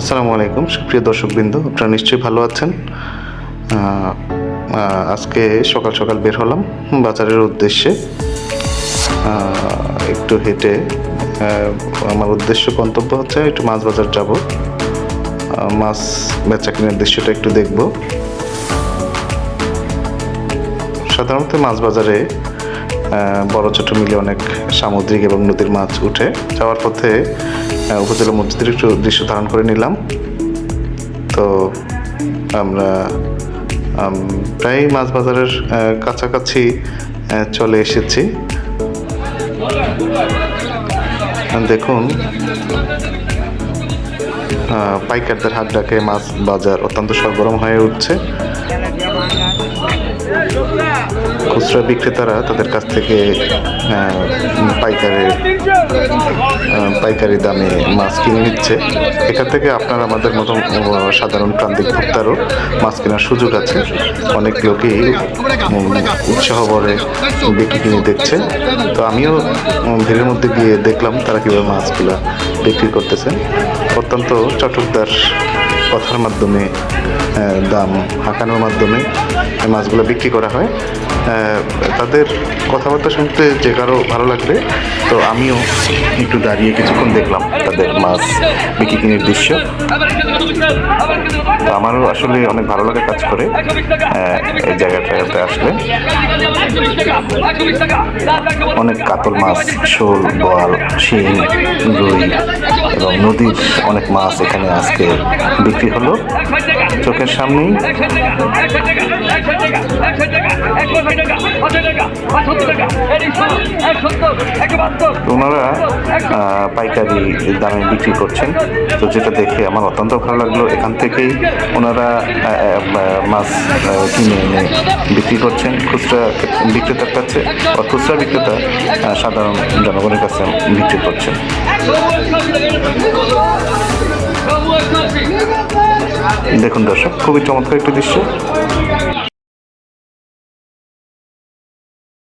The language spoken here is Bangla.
আসসালামু আলাইকুম। সুপ্রিয় দর্শকবৃন্দ, আপনারা নিশ্চয়ই ভালো আছেন। আজকে সকাল সকাল বের হলাম বাজারের উদ্দেশ্যে। একটু হেঁটে আমার উদ্দেশ্য গন্তব্য হচ্ছে একটু মাছ বাজার যাব। মাছ বেচা কেনার দৃশ্যটা একটু দেখব। সাধারণত মাছ বাজারে বড় ছোট মিলে অনেক সামুদ্রিক এবং নদীর মাছ উঠে। যাওয়ার পথে উপজেলা মসজিদের একটু দৃশ্য ধারণ করে নিলাম। তো আমরা আম, প্রায় মাছ বাজারের কাছাকাছি চলে এসেছি। দেখুন পাইকারদের হাত ডাকে মাছ বাজার অত্যন্ত সরগরম হয়ে উঠছে। খুচরা বিক্রেতারা তাদের কাছ থেকে পাইকারি পাইকারি দামে মাছ কিনে নিচ্ছে। এখান থেকে আপনার আমাদের মতো সাধারণ প্রান্তিক ভোক্তারও মাছ কেনার সুযোগ আছে। অনেক লোকই উৎসাহ ভরে বিক্রি কিনে দেখছে তো আমিও ভিড়ের মধ্যে গিয়ে দেখলাম তারা কীভাবে মাছগুলো বিক্রি করতেছে অত্যন্ত চটকদার কথার মাধ্যমে দাম হাঁকানোর মাধ্যমে মাছগুলো বিক্রি করা হয়। তাদের কথাবার্তা শুনতে যে কারও ভালো লাগবে, তো আমিও একটু দাঁড়িয়ে কিছুক্ষণ দেখলাম তাদের মাছ বিক্রি কিনের দৃশ্য। তো আমারও আসলে অনেক ভালো লাগে কাজ করে এই জায়গাটাতে আসলে। অনেক কাতল মাছ, শোল, বোয়াল, শিং, রুই এবং নদীর অনেক মাছ এখানে আজকে বিক্রি হলো। চোখের সামনেই। ওনারা পাইকারি দামে বিক্রি করছেন। তো যেটা দেখে আমার অত্যন্ত ভালো লাগল। এখান থেকেই ওনারা মাছ কিনে এনে বিক্রি করছেন। খুচরা বিক্রেতার কাছে, বা খুচরা বিক্রেতা সাধারণ জনগণের কাছে বিক্রি করছেন। দেখুন দর্শক, খুবই চমৎকার একটি দৃশ্য।